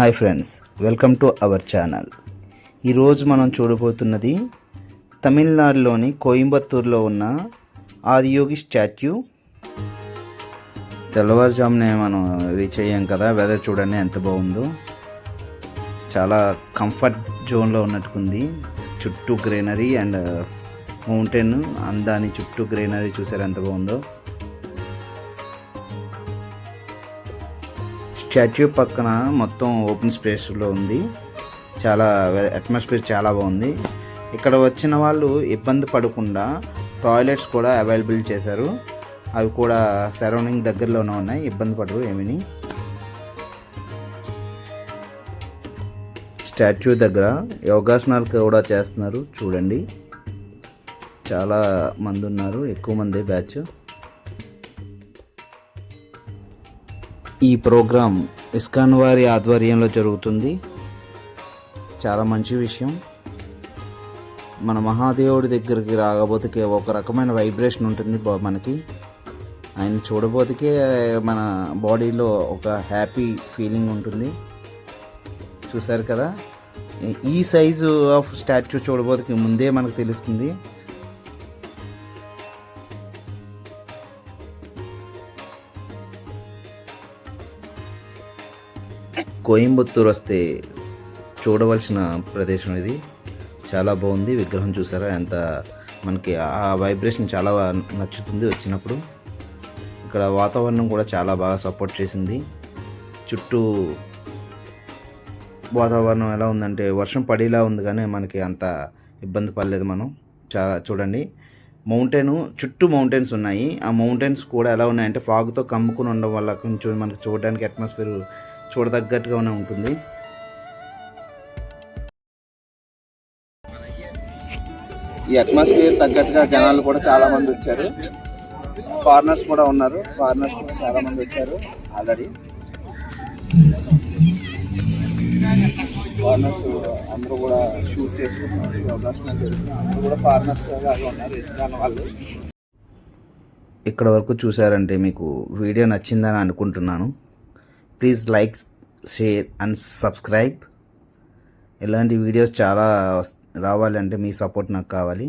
Hi friends welcome to our channel. ఈరోజు మనం చూడబోతున్నది తమిళనాడులోని కోయంబత్తూరులో ఉన్న ఆదియోగి స్టాచ్యూ. తెల్లవారుజామునే మనం రీచ్ అయ్యాం కదా వెదర్ చూడండి ఎంత బాగుందో. చాలా కంఫర్ట్ జోన్లో ఉన్నట్టుకుంది. చుట్టూ గ్రీనరీ అండ్ మౌంటైన్ అందాని చుట్టూ గ్రీనరీ చూసారు ఎంత బాగుందో. స్టాచ్యూ పక్కన మొత్తం ఓపెన్ స్పేస్లో ఉంది. చాలా అట్మాస్ఫియర్ చాలా బాగుంది. ఇక్కడ వచ్చిన వాళ్ళు ఇబ్బంది పడకుండా టాయిలెట్స్ కూడా అవైలబుల్ చేశారు. అవి కూడా సరౌండింగ్ దగ్గరలోనే ఉన్నాయి. ఇబ్బంది పడరు ఏమీని. స్టాచ్యూ దగ్గర యోగాసనాలు కూడా చేస్తున్నారు. చూడండి. చాలా మంది ఉన్నారు. ఎక్కువ మంది బ్యాచ్. ఈ ప్రోగ్రాం ఇస్కాన్ వారి ఆధ్వర్యంలో జరుగుతుంది. చాలా మంచి విషయం. మన మహాదేవుడి దగ్గరికి రాకపోతే ఒక రకమైన వైబ్రేషన్ ఉంటుంది బా- మనకి. ఆయన చూడబోతికే మన బాడీలో ఒక హ్యాపీ ఫీలింగ్ ఉంటుంది. చూసారు కదా? ఈ- సైజు ఆఫ్ స్టాచ్యూ చూడబోతికి ముందే మనకు తెలుస్తుంది. కోయంబత్తూరు వస్తే చూడవలసిన ప్రదేశం ఇది. చాలా బాగుంది. విగ్రహం చూసారా? ఎంత మనకి ఆ వైబ్రేషన్ చాలా నచ్చుతుంది వచ్చినప్పుడు. ఇక్కడ వాతావరణం కూడా చాలా బాగా సపోర్ట్ చేసింది. చుట్టూ వాతావరణం ఎలా ఉందంటే వర్షం పడేలా ఉంది కానీ మనకి అంత ఇబ్బంది పడలేదు మనం. చాలా చూడండి. మౌంటైన్ చుట్టూ మౌంటైన్స్ ఉన్నాయి. ఆ మౌంటైన్స్ కూడా ఎలా ఉన్నాయంటే ఫాగ్తో కమ్ముకుని ఉండడం వల్ల కొంచెం మనకి చూడడానికి అట్మాస్ఫియర్ చూడదగ్గట్టుగానే ఉంటుంది. ఈ అట్మాస్ఫియర్ తగ్గట్టుగా జనాలు కూడా చాలా మంది వచ్చారు. ఫారినర్స్ కూడా ఉన్నారు. ఫారినర్స్ కూడా చాలా మంది వచ్చారు ఆల్రెడీ ఫారినర్స్ అందరూ కూడా షూట్ చేసుకుంటున్నారు. అందరూ కూడా ఫారినర్స్ లాగా ఉన్నారు. ఇస్కాన్ వాళ్ళు. ఇక్కడ వరకు చూసారంటే మీకు వీడియో నచ్చిందని అనుకుంటున్నాను. Please like share and subscribe. ఇలాంటి వీడియోస్ చాలా రావాలంటే మీ సపోర్ట్ నాకు కావాలి.